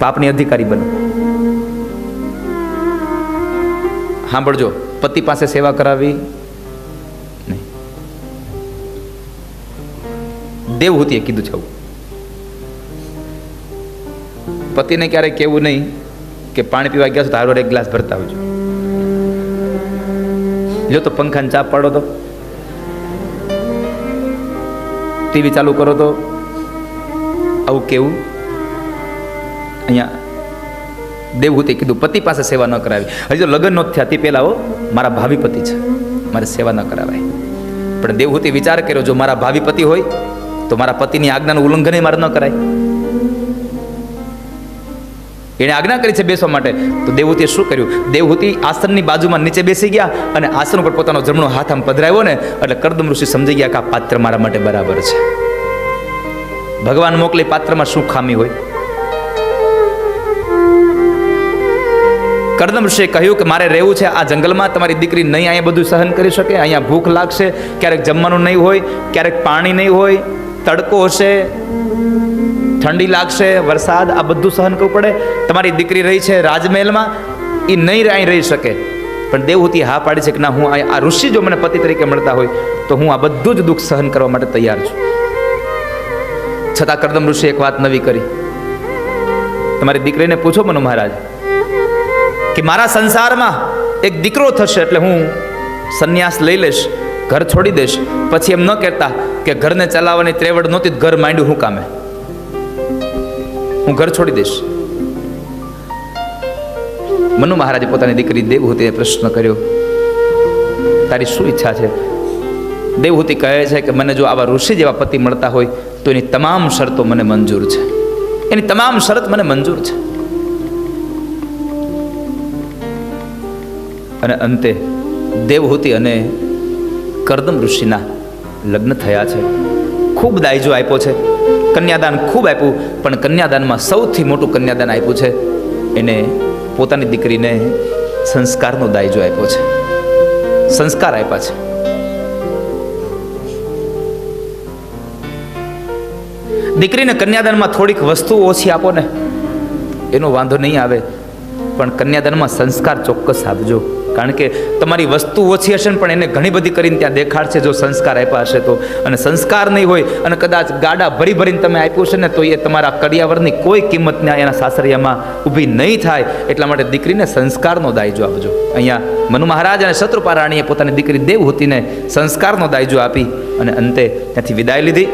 પાપની અધિકારી બનો. સાંભળજો, પતિ પાસે સેવા કરાવી દેવહૂતિએ કીધું છે પતિને ક્યારેય કહેવું નહીં કે પાણી પીવા ગયા છો તો એક ગ્લાસ ભરતા આવજો. જો તો પંખાને ચા પાડો તો. ટીવી ચાલુ કરો તો. આવું કેવું? અહીંયા દેવહૂતે કીધું, પતિ પાસે સેવા ન કરાવી. હજી તો લગ્ન નહોતું થયા, તે પહેલાં હો, મારા ભાવિ પતિ છે, મારે સેવા ન કરાવાય. પણ દેવહૂતે વિચાર કર્યો, જો મારા ભાવિ પતિ હોય, તો મારા પતિની આજ્ઞાનું ઉલ્લંઘન મારે ન કરાય. એણે આજ્ઞા કરી છે બેસવા માટે. તો દેવહૂતિએ શું કર્યું? દેવહૂતિ આસનની બાજુમાં નીચે બેસી ગયા અને આસન ઉપર પોતાનો જમણો હાથ આમ પધરાવ્યો ને, એટલે કરદમ ઋષિ સમજી ગયા કે આ પાત્ર મારા માટે બરાબર છે. ભગવાન મોકલી પાત્રમાં શું ખામી હોય? કરદમ ઋષિએ કહ્યું કે મારે રહેવું છે આ જંગલમાં, તમારી દીકરી નહીં અહીંયા બધું સહન કરી શકે, અહીંયા ભૂખ લાગશે, ક્યારેક જમવાનું નહીં હોય, ક્યારેક પાણી નહીં હોય, તડકો હશે, ઠંડી લાગશે, વરસાદ, આ બધું સહન કરવું પડે. તમારી દીકરી રહી છે રાજમહેલમાં એ નહીં અહીં રહી શકે. પણ દેવહૂતિ હા પાડી છે કે ના, હું આ ઋષિ જો મને પતિ તરીકે મળતા હોય, તો હું આ બધું જ દુઃખ સહન કરવા માટે તૈયાર છું. છતાં કરદમ ઋષિ એક વાત નવી કરી. તમારી દીકરીને પૂછો મનુ મહારાજ કે મારા સંસારમાં એક દીકરો થશે એટલે હું સંન્યાસ લઈ લઈશ, ઘર છોડી દઈશ. પછી એમ ન કહેતા કે ઘરને ચલાવવાની ત્રેવડ નહોતી, ઘર માંડ્યું હું કામે? હું ઘર છોડી દઈશ. મનુ મહારાજે પોતાની દીકરી દેવહૂતિને પ્રશ્ન કર્યો, તારી શું ઈચ્છા છે? દેવહૂતિ કહે છે કે મને જો આવા ઋષિ જેવા પતિ મળતા હોય, તો એની તમામ શરતો મને મંજૂર છે. એની તમામ શરત મને મંજૂર છે. અને અંતે દેવહૂતિ અને કરદમ ઋષિના લગ્ન થયા છે. ખૂબ દાયજો આપ્યો છે. કન્યાદાન ખૂબ આપ્યું, પણ કન્યાદાનમાં સૌથી મોટું કન્યાદાન આપ્યું છે. એને પોતાની દીકરીને સંસ્કારનો દાયજો આપ્યો છે. સંસ્કાર આપ્યા છે. દીકરીને કન્યાદાનમાં થોડીક વસ્તુ ઓછી આપો ને. એનો વાંધો નહીં આવે. પણ કન્યાદાનમાં સંસ્કાર ચોક્કસ આપજો. કારણ કે તમારી વસ્તુ ઓછી હશે પણ એને ઘણી બધી કરીને ત્યાં દેખાડશે, જો સંસ્કાર આપ્યા હશે તો. અને સંસ્કાર નહીં હોય અને કદાચ ગાડા ભરી ભરીને તમે આપ્યું છે ને તો એ તમારા કરિયાવરની કોઈ કિંમત એના સાસરિયામાં ઊભી નહીં થાય. એટલા માટે દીકરીને સંસ્કારનો દાયજો આપજો. અહીંયા મનુ મહારાજ અને શત્રુપા રાણીએ પોતાની દીકરી દેવહૂતિને સંસ્કારનો દાયજો આપી અને અંતે ત્યાંથી વિદાય લીધી.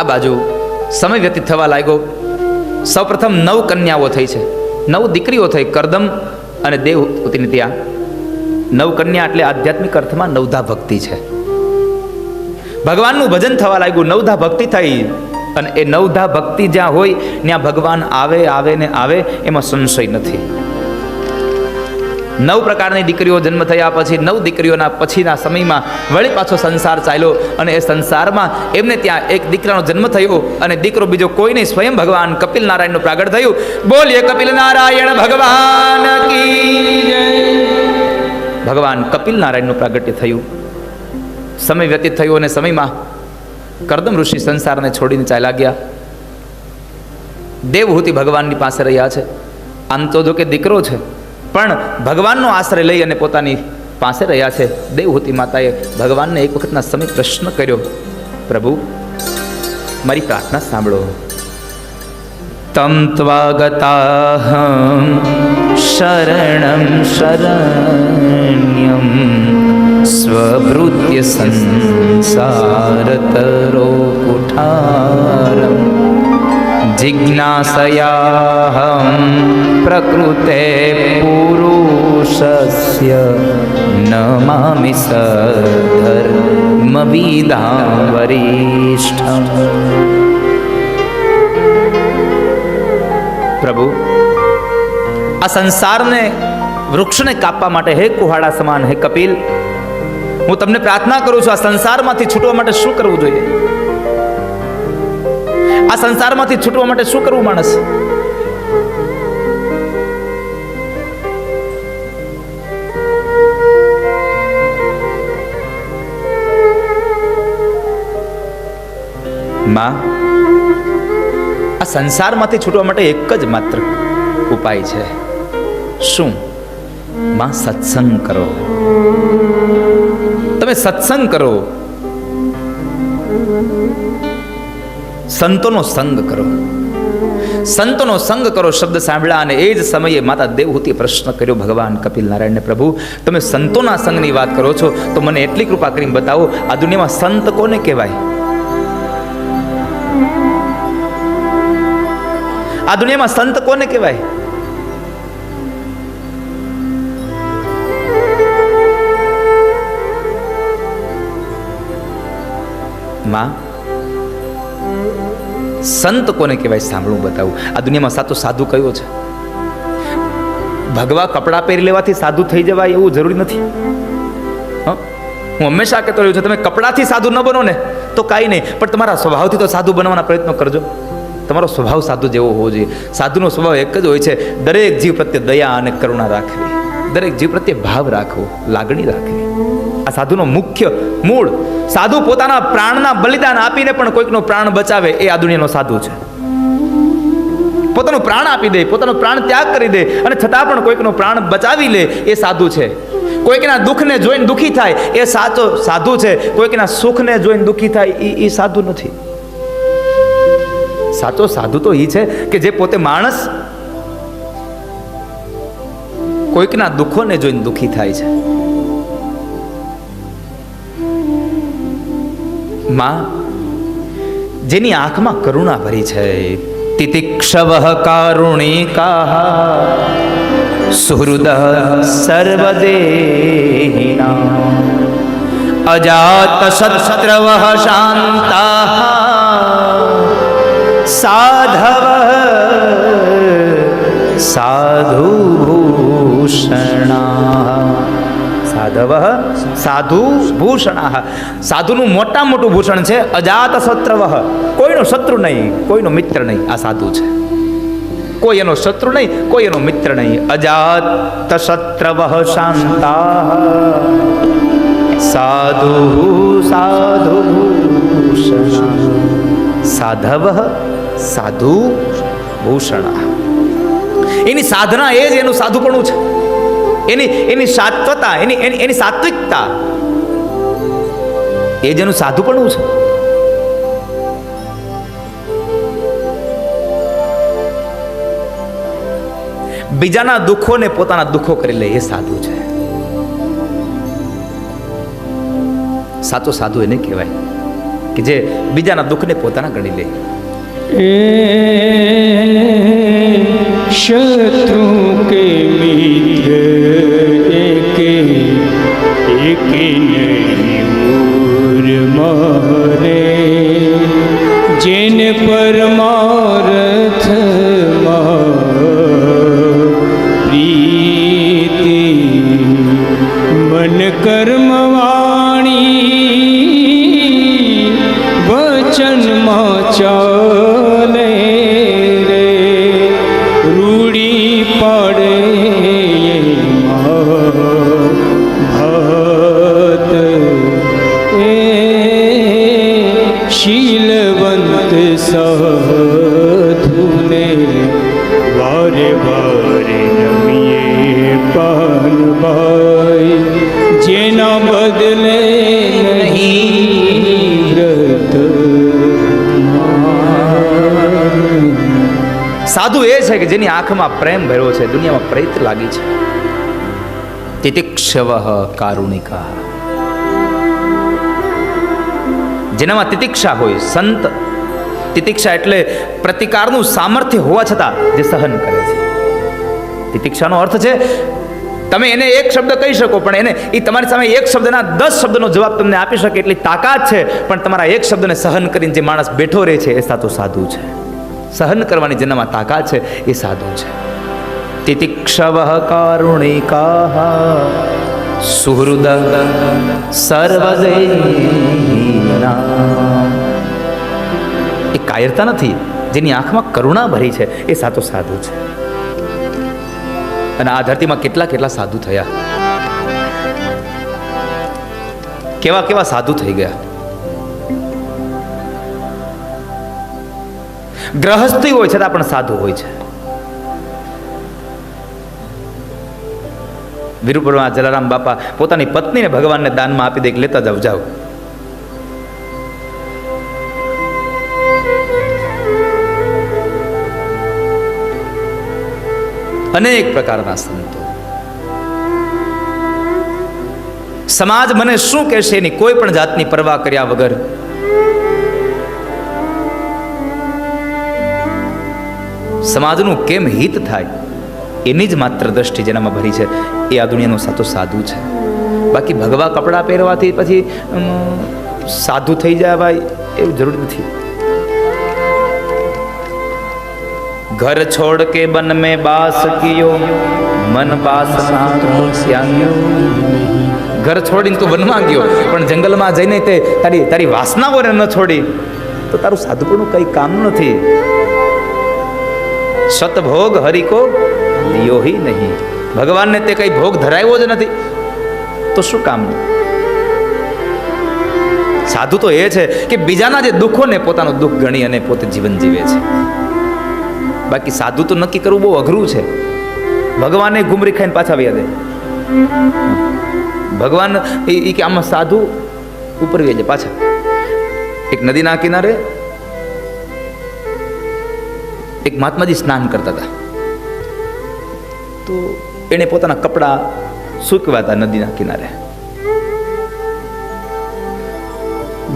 આ બાજુ સમય વ્યતીત થવા લાગ્યો. સૌપ્રથમ નવ કન્યાઓ થઈ છે. નવ દીકરીઓ થઈ, કરદમ અને દેવહૂતિની ત્યાં. નવકન્યા એટલે આધ્યાત્મિક અર્થમાં નવધા ભક્તિ છે. ભગવાનનું ભજન થવા લાગ્યું, નવધા ભક્તિ થઈ. અને એ નવધા ભક્તિ જ્યાં હોય, ત્યાં ભગવાન આવે આવે ને આવે, એમાં સંશય નથી. નવ પ્રકારની દીકરીઓ જન્મ થયા પછી, નવ દીકરીઓના પછીના સમયમાં વળી પાછો સંસાર ચાલ્યો અને એ સંસારમાં એમને ત્યાં એક દીકરાનો જન્મ થયો અને દીકરો બીજો કોઈ નહીં સ્વયં ભગવાન કપિલ નારાયણનું પ્રાગટ થયું. બોલીએ, કપિલ નારાયણ ભગવાન ભગવાન કપિલ નારાયણનું પ્રાગટ્ય થયું. સમય વ્યતીત થયો અને સમયમાં કરદમ ઋષિ સંસારને છોડીને ચાલ્યા ગયા. દેવહૂતિ ભગવાનની પાસે રહ્યા છે. આમ તો જો કે દીકરો છે પણ ભગવાનનો આશ્રય લઈ અને પોતાની પાસે રહ્યા છે. દેવહૂતિ માતાએ ભગવાનને એક વખતના સમય પ્રશ્ન કર્યો, પ્રભુ, મારી પ્રાર્થના સાંભળો. તમ ત્વાગતા શરણમ શરણ્યમ સ્વભૃત્ય સંસારતરો કુઠારમ જિજ્ઞાસયાહમ પ્રકૃતે પુરુષસ્ય નમામિ સધર્મવિદાં વરિષ્ઠ પ્રભુ આ સંસારને વૃક્ષને કાપવા માટે હે કુહાડા સમાન હે કપિલ, હું તમને પ્રાર્થના કરું છું, આ સંસારમાંથી છૂટવા માટે શું કરવું જોઈએ? આ સંસારમાંથી છૂટવા માટે શું કરવું માણસ? માં, આ સંસારમાંથી છૂટવા માટે એક જ માત્ર ઉપાય છે. શું? માં, સત્સંગ કરો. તમે સત્સંગ કરો. સંતોનો સંગ કરો. સંતોનો સંગ કરો શબ્દ સાંભળ્યા અને એ જ સમયે માતા દેવહૂતિએ પ્રશ્ન કર્યો, ભગવાન કપિલ નારાયણને, પ્રભુ, તમે સંતોના સંગની વાત કરો છો, તો મને એટલી કૃપા કરીને બતાવો, આ દુનિયામાં સંત કોને કહેવાય? આ દુનિયામાં સંત કોને કહેવાય? માં, સંત કોને કહેવાય સાંભળું, બતાવું. આ દુનિયામાં સાચો સાધુ કયો છે? ભગવા કપડાં પહેરી લેવાથી સાધુ થઈ જવાય એવું જરૂરી નથી? હું? હંમેશા કહેતો રહ્યો છું, તમે કપડાથી સાધુ ન બનો ને, તો કાંઈ નહીં. પણ તમારા સ્વભાવથી તો સાધુ બનવાના પ્રયત્નો કરજો. તમારો સ્વભાવ સાધુ જેવો હોવો જોઈએ. સાધુનો સ્વભાવ એક જ હોય છે, દરેક જીવ પ્રત્યે દયા અને કરુણા રાખવી. દરેક જીવ પ્રત્યે ભાવ રાખવો, લાગણી રાખવી. આ સાધુનો મુખ્ય મૂળ, સાધુ પોતાના પ્રાણના બલિદાન આપીને પણ કોઈકનો પ્રાણ બચાવે એ આ દુનિયાનો સાધુ છે. પોતાનું પ્રાણ આપી દે, પોતાનો પ્રાણ ત્યાગ કરી દે અને છતાં પણ કોઈકનો પ્રાણ બચાવી લે એ સાધુ છે. કોઈકના દુઃખને જોઈને દુઃખી થાય એ સાચો સાધુ છે. કોઈકના સુખને જોઈને દુઃખી થાય એ સાધુ નથી. સાચો સાધુ તો એ છે કે જે પોતે માણસ કોઈકના દુઃખોને જોઈને દુઃખી થાય છે. માં, જેની આંખમાં કરુણા ભરી છે, તિતિક્ષવ કારુણિકા સુહૃદ સર્વદેહિના અજાત શત્રવ શાંતા સાધવ સાધુ ભૂષણા સાધવ સાધુ ભૂષણા સાધુનું મોટા મોટું ભૂષણ છે, અજાત શત્રવ। કોઈનો શત્રુ નહીં, કોઈનો મિત્ર નહીં, આ સાધુ છે. કોઈ એનો શત્રુ નહીં, કોઈ એનો મિત્ર નહીં, અજાત શત્રવ શાંતા। સાધુ સાધુ ભૂષણ સાધવ સાધુ ભૂષણ. એની સાધના એ જ એનું સાધુપણું છે. એની એની સાત્વતા, એની એની સાત્વિકતા એ જ એનું સાધુપણું છે. બીજાના દુઃખોને પોતાના દુઃખો કરી લે એ સાધુ છે. સાચો સાધુ એને કહેવાય. કે જે બીજાના દુઃખને પોતાના ગણી લે. શત્રુ કે મિત્ર એકે એકે મારે. જેને પર સાધુ એ છે કે જેની આંખમાં પ્રેમ ભર્યો છે, દુનિયામાં પ્રેત લાગી છે. તિતિક્ષવ કારુણિકા. જેનામાં તિતિક્ષા હોય, સંત. તિતિક્ષા એટલે પ્રતિકારનું સામર્થ્ય હોવા છતાં જે સહન કરે છે. તિતિક્ષાનો અર્થ છે, તમે એને એક શબ્દ કહી શકો, પણ એને એ તમારી સામે એક શબ્દના દસ શબ્દનો જવાબ તમને આપી શકે એટલી તાકાત છે, પણ તમારા એક શબ્દને સહન કરીને જે માણસ બેઠો રહે છે, એ સાતો સાધુ છે. સહન કરવાની જેનામાં તાકાત છે, એ સાધુ છે. તિતિક્ષવ કારુણિકા સુહૃદ સર્વદેના એ કાયરતા નથી, જેની આંખમાં કરુણા ભરી છે, એ સાચો સાધુ છે. અને આ ધરતીમાં કેટલા કેટલા સાધુ થયા? કેવા કેવા સાધુ થઈ ગયા? ગ્રહસ્થી હોય છતાં પણ સાધુ હોય છે. વિરુપુરમાં જલારામ બાપા પોતાની પત્નીને ભગવાનને દાનમાં આપી દે લેતા જાવ જાઓ. અનેક પ્રકારના સંતો. સમાજ મને શું કહેશે એની કોઈ પણ જાતની પરવા કર્યા વગર સમાજનું કેમ હિત થાય, એની જ માત્ર દ્રષ્ટિ જેનામાં ભરી છે. એ આ દુનિયાનું સાચું સાધુ છે. બાકી ભગવા કપડાં પહેરવાથી પછી સાધુ થઈ જાય ભાઈ એવું જરૂર નથી. ઘર છોડ કે બન મેં બાસ કિયો, મન બાસ ઘર છોડીને તું વનમાં ગયો પણ જંગલમાં જઈને તે તારી તારી વાસનાઓને ન છોડી. તો તારું સાધુપણું કંઈ કામ નથી. સતભોગ હરિકો યોહી નહીં. ભગવાનને તે કઈ ભોગ ધરાવ્યો જ નથી. તો શું કામનું? સાધુ તો એ છે કે બીજાના જે દુઃખોને પોતાનું દુઃખ ગણી અને પોતે જીવન જીવે છે. બાકી સાધુ તો નક્કી કરવું બહુ અઘરું છે. ભગવાને ગુમરી ખાઈને પાછા વ્યા દે. ભગવાન એ કે આમાં સાધુ ઉપર વ્યા પાછા. એક નદીના કિનારે એક મહાત્માજી સ્નાન કરતા હતા. તો એણે પોતાના કપડાં સૂકવ્યા હતા નદીના કિનારે.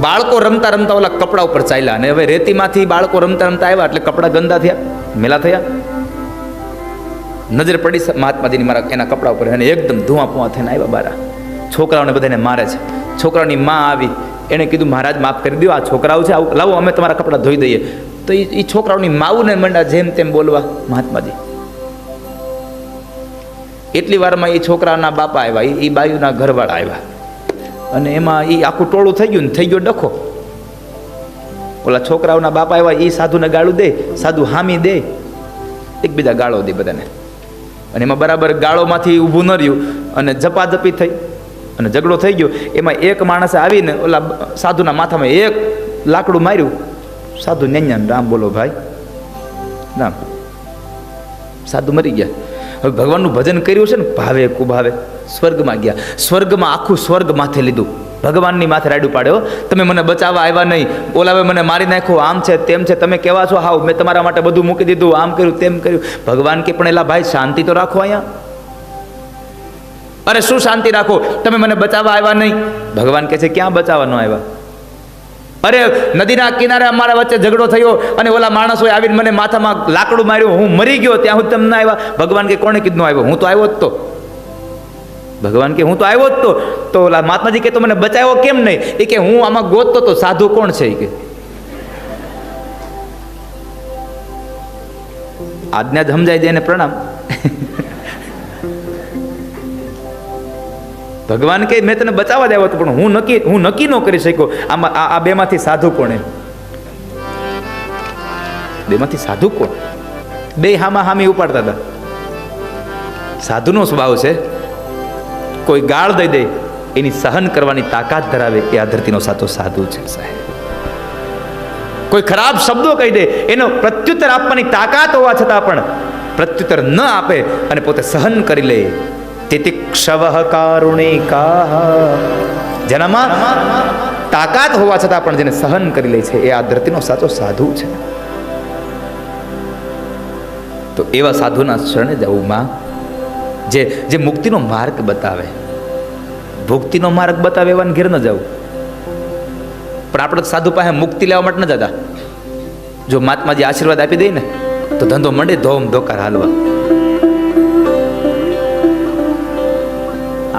બાળકો રમતા રમતા ઓલા કપડા ઉપર ચાલ્યા અને હવે રેતીમાંથી બાળકો રમતા રમતા આવ્યા એટલે કપડા ગંદા થયા, મેલા થયા. નજર પડી મહાત્માજીની મારા એના કપડા ઉપર અને એકદમ ધુઆ પુઆ થઈને આવ્યા બારા. છોકરાઓને બધાને મારે છે. છોકરાઓની માં આવી. એણે કીધું, મહારાજ, માફ કરી દો આ છોકરાઓ છે, આવું લાવો, અમે તમારા કપડાં ધોઈ દઈએ. તો એ છોકરાઓની માવુને મંડ્યા જેમ તેમ બોલવા મહાત્માજી. એટલી વારમાં એ છોકરાના બાપા આવ્યા એ બાયુના ઘરવાળા આવ્યા. અને એમાં એ આખું ટોળું થઈ ગયું ને થઈ ગયો ડખો. ઓલા છોકરાઓના બાપા આવ્યા એ સાધુને ગાળું દે, સાધુ હામી દે, એકબીજા ગાળો દે બધાને. અને એમાં બરાબર ગાળોમાંથી ઊભું ન રહ્યું, અને જપાજપી થઈ, અને ઝઘડો થઈ ગયો. એમાં એક માણસે આવીને ઓલા સાધુના માથામાં એક લાકડું માર્યું સાધુ ન્યાન્યાન રામ બોલો ભાઈ રામ સાધુ મરી ગયા હવે ભગવાનનું ભજન કર્યું છે ને ભાવે કુભાવે સ્વર્ગમાં ગયા સ્વર્ગમાં આખું સ્વર્ગ માથે લીધું ભગવાનની માથે રાડું પાડ્યો તમે મને બચાવવા આવ્યા નહીં ઓલાવે મને મારી નાખ્યો આમ છે, તેમ છે, તમે કેવા છો? હાવ મેં તમારા માટે બધું મૂકી દીધું. આમ કર્યું, તેમ કર્યું. ભગવાન કે, પણ એલા ભાઈ, શાંતિ તો રાખો અહીંયા. અરે, શું શાંતિ રાખો? તમે મને બચાવવા આવ્યા નહીં. ભગવાન કહે છે, ક્યાં બચાવવાનો આવ્યા? અરે, નદીના કિનારે અમારા વચ્ચે ઝઘડો થયો અને ઓલા માણસોએ આવીને મને માથામાં લાકડું માર્યું. હું મરી ગયો ત્યાં હું તમને આવ્યા. ભગવાન કે, કોણે કીધું આવ્યો? હું તો આવ્યો જ તો. ભગવાન કે, હું તો આવ્યો જ તો. તો ઓલા મહાત્માજી કે, તો મને બચાવ્યો કેમ નહીં? એ કે, હું આમાં ગોતતો તો સાધુ કોણ છે? કે. આજ્ઞા જ સમજાય જાય પ્રણામ. ભગવાન કે મેં તને બચાવવા જ આવ્યો પણ હું નક્કી હું નક્કી ન કરી શક્યો. આમાં આ બેમાંથી સાધુ કોણે બેમાંથી સાધુ કોણ? બે હામા હામી ઉપાડતા હતા. સાધુનો સ્વભાવ છે, કોઈ ગાળ દઈ દે, એની સહન કરવાની તાકાત ધરાવે એ આ ધરતીનો સાચો સાધુ છે, સાહેબ. કોઈ ખરાબ શબ્દો કહી દે, એનો પ્રત્યુત્તર આપવાની તાકાત હોવા છતાં પણ પ્રત્યુત્તર ન આપે અને પોતે સહન કરી લે. તિતિક્ષવ કારુણિકા જેનામાં તાકાત હોવા છતાં પણ જેને સહન કરી લે છે એ આ ધરતીનો સાચો સાધુ છે તો એવા સાધુના શરણે જવું માં જે જે મુક્તિનો માર્ગ બતાવે ભુક્તિનો માર્ગ બતાવે એવાને ઘેર ન જવું પણ આપણે સાધુ પાસે મુક્તિ લેવા માટે ન જતા જો મહાત્માજી આશીર્વાદ આપી દે ને તો ધંધો મંડે ધોમ ધોકાર હાલવા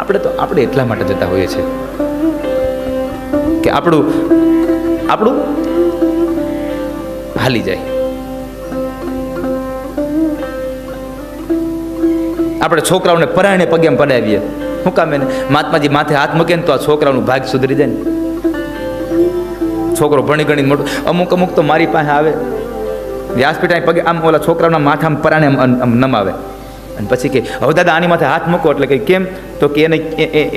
આપણે તો આપણે એટલા માટે જતા હોઈએ છીએ કે આપણું આપણું હાલી જાય. આપણે છોકરાઓને પરાયણે પગે પડાવીએ. શું કામ એને, મહાત્માજી માથે હાથ મૂકે ને તો આ છોકરાઓનું ભાગ સુધરી જાય ને. છોકરો ભણી ગણી મોટો, અમુક અમુક તો મારી પાસે આવે. વ્યાસપીઠા પગે આમ ઓલા છોકરાઓના માથામાં પરાણે આમ નમાવે. અને પછી કે, હવે દાદા, આની માથે હાથ મૂકો. એટલે કે, કેમ? તો કે એને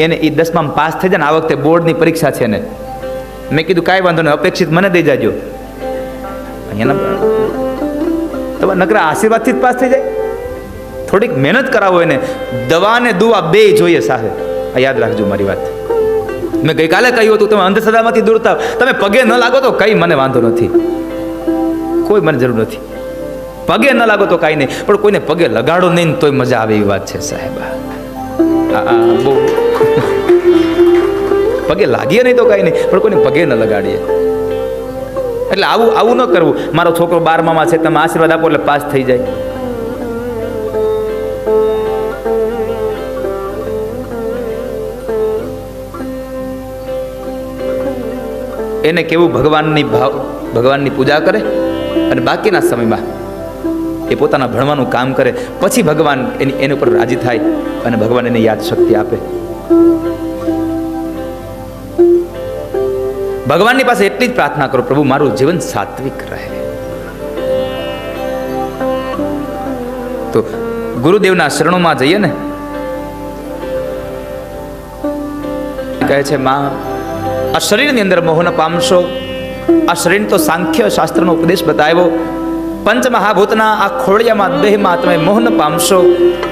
એને એ દસમામાં પાસ થઈ જાય ને આ વખતે બોર્ડની પરીક્ષા છે ને મેં કીધું, કાંઈ વાંધો નહીં, અપેક્ષિત મને દઈ જાજો. અહીંયાના તમારા નકરા આશીર્વાદથી જ પાસ થઈ જાય? થોડીક મહેનત કરાવો એને. દવા ને દુવા બે જોઈએ સાહેબ આ યાદ રાખજો મારી વાત. મેં ગઈકાલે કહ્યું હતું, તમે અંધશ્રદ્ધામાંથી દૂર થાવ. તમે પગે ન લાગો તો કંઈ મને વાંધો નથી. કોઈ મને જરૂર નથી. પગે ન લાગો તો કાંઈ નહીં. પણ કોઈને પગે લગાડો નહીં તોય મજા આવે એવી વાત છે સાહેબ. પગે લાગીએ નહીં તો કાંઈ નહીં, પણ કોઈને પગે ન લગાડીએ. એટલે આવું આવું ન કરવું. મારો છોકરો બારમામાં છે, તમે આશીર્વાદ આપો એટલે પાસ થઈ જાય. એને કેવું ભગવાનની ભાવ, ભગવાનની પૂજા કરે? અને બાકીના સમયમાં એ પોતાના ભણવાનું કામ કરે, પછી ભગવાન એની એની ઉપર રાજી થાય અને ભગવાન એને યાદ શક્તિ આપે. ભગવાનની પાસે એટલી જ પ્રાર્થના કરો, પ્રભુ, મારું જીવન સાત્વિક રહે. તો ગુરુદેવના શરણોમાં જઈએ ને. કહે છે, માં, આ શરીરની અંદર મોહન પામશો. આ શરીર તો સાંખ્ય શાસ્ત્રનો ઉપદેશ બતાવ્યો. પંચ મહાભૂતના આ ખોળિયામાં દેહમાં તમે મોહન પામશો.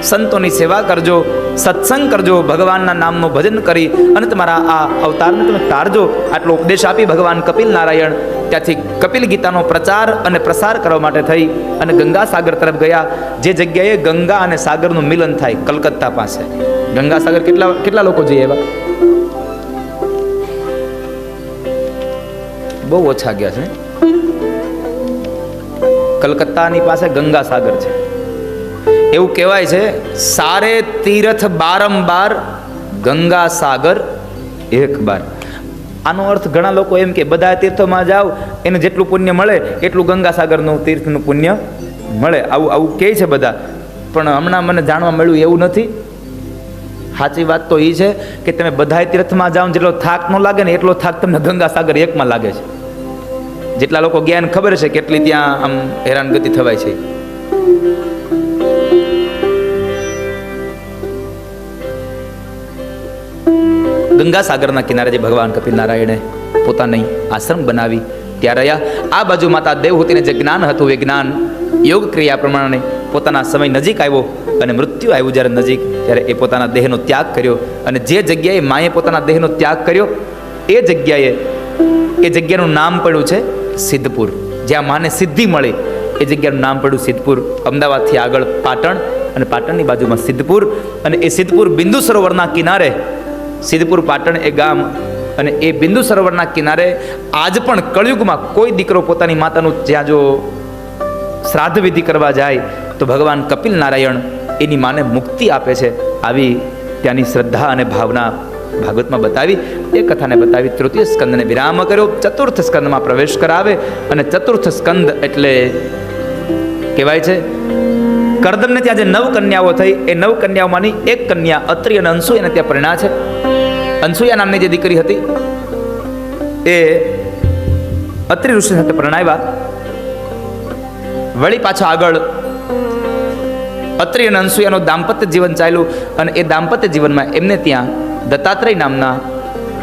સંતોની સેવા કરજો, સત્સંગ કરજો, ભગવાનના નામનું ભજન કરી અને તમારા આ અવતારને તમે તારજો આટલો ઉપદેશ આપી ભગવાન કપિલ નારાયણ. ત્યાંથી કપિલ ગીતાનો પ્રચાર અને પ્રસાર કરવા માટે થઈ અને ગંગા સાગર તરફ ગયા. જે જગ્યાએ ગંગા અને સાગરનું મિલન થાય કલકત્તા પાસે. ગંગા સાગર કેટલા કેટલા લોકો જઈએ એવા બહુ ઓછા ગયા છે. કલકત્તાની પાસે ગંગા સાગર છે. એવું કહેવાય છે, સારે તીર્થ બારંબાર ગંગા સાગર એક બાર. આનો અર્થ ઘણા લોકો એમ કે, બધા તીર્થોમાં જાઓ, એને જેટલું પુણ્ય મળે, એટલું ગંગા સાગરનું તીર્થનું પુણ્ય મળે. આવું આવું કહે છે બધા. પણ હમણાં મને જાણવા મળ્યું એવું નથી. સાચી વાત તો એ છે કે તમે બધા તીર્થમાં જાઓ જેટલો થાક ન લાગે ને એટલો થાક તમને ગંગા સાગર એકમાં લાગે છે. જેટલા લોકો જ્ઞાન ખબર છે કેટલી ત્યાં આમ હેરાનગતિ થવાય છે. ગંગા સાગરના કિનારે જે ભગવાન કપિલ નારાયણે પોતાની આશ્રમ બનાવી, ત્યાં રહ્યા. આ બાજુ માતા દેવહૂતિને જે જ્ઞાન હતું, એ જ્ઞાન યોગ ક્રિયા પ્રમાણે પોતાના સમય નજીક આવ્યો અને મૃત્યુ આવ્યું જ્યારે નજીક, ત્યારે એ પોતાના દેહનો ત્યાગ કર્યો. અને જે જગ્યાએ માએ પોતાના દેહનો ત્યાગ કર્યો, એ જગ્યાએ, એ જગ્યાનું નામ પડ્યું છે સિદ્ધપુર. જ્યાં માને સિદ્ધિ મળી. એ જગ્યાનું નામ પડ્યું સિદ્ધપુર. અમદાવાદથી આગળ પાટણ અને પાટણની બાજુમાં સિદ્ધપુર અને એ સિદ્ધપુર બિંદુ સરોવરના કિનારે સિદ્ધપુર પાટણ એ ગામ અને એ બિંદુ સરોવરના કિનારે આજ પણ કળયુગમાં કોઈ દીકરો પોતાની માતાનું જ્યાં જો શ્રાદ્ધ વિધિ કરવા જાય તો ભગવાન કપિલ નારાયણ એની માને મુક્તિ આપે છે. આવી ત્યાંની શ્રદ્ધા અને ભાવના ભાગવતમાં બતાવી, એ કથાને બતાવી તૃતીય સ્કંદને વિરામ કર્યો. ચતુર્થ સ્કંદમાં પ્રવેશ કરાવે અને ચતુર્થ સ્કંદ એટલે કહેવાય છે, કરદમને ત્યાં જે નવ કન્યાઓ થઈ, એ નવ કન્યાઓમાંની એક કન્યા અત્રિ અને અનસુયાને ત્યાં પરિણા છે. અનસુયા નામની જે દીકરી હતી, એ અત્રિ ઋષિ સાથે પ્રણાયવા વળી પાછા આગળ અત્રિ અને અનસુયાનું દાંપત્ય જીવન ચાલ્યું અને એ દાંપત્ય જીવનમાં એમને ત્યાં દત્તાત્રેય નામના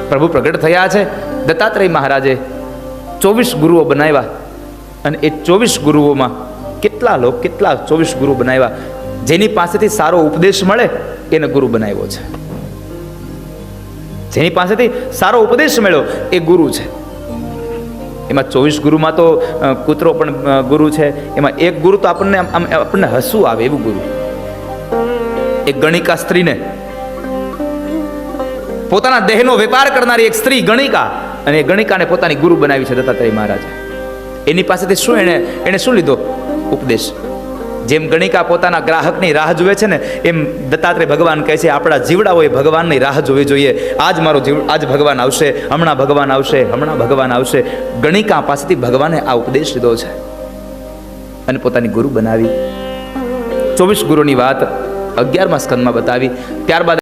પ્રભુ પ્રગટ થયા છે. દત્તાત્રેય મહારાજે ચોવીસ ગુરુઓ બનાવ્યા અને એ ચોવીસ ગુરુઓમાં કેટલા લોક, કેટલા ચોવીસ ગુરુ બનાવ્યા? જેની પાસેથી સારો ઉપદેશ મળે, એને ગુરુ બનાવ્યો છે. જેની પાસેથી સારો ઉપદેશ મળ્યો, એ ગુરુ છે. એમાં ચોવીસ ગુરુમાં તો કૂતરો પણ ગુરુ છે. એમાં એક ગુરુ તો આપણને આપણને હસવું આવે એવું ગુરુ. એક ગણિકા સ્ત્રીને પોતાના દેહનો વેપાર કરનારી એક સ્ત્રી ગણિકા અને ગણિકાને પોતાની ગુરુ બનાવી છે દત્તાત્રેય મહારાજે. એની પાસેથી શું એણે એણે શું લીધો? ઉપદેશ. જેમ ગણિકા પોતાના ગ્રાહકની રાહ જુએ છે ને, એમ દત્તાત્રેય ભગવાન કહે છે, આપણા જીવડાઓએ ભગવાનની રાહ જોવી જોઈએ. આજ મારો જીવ આજ ભગવાન આવશે, હમણાં ભગવાન આવશે, હમણાં ભગવાન આવશે. ગણિકા પાસેથી ભગવાને આ ઉપદેશ લીધો છે. અને પોતાની ગુરુ બનાવી. ચોવીસ ગુરુની વાત અગિયારમા સ્કંદમાં બતાવી. ત્યારબાદ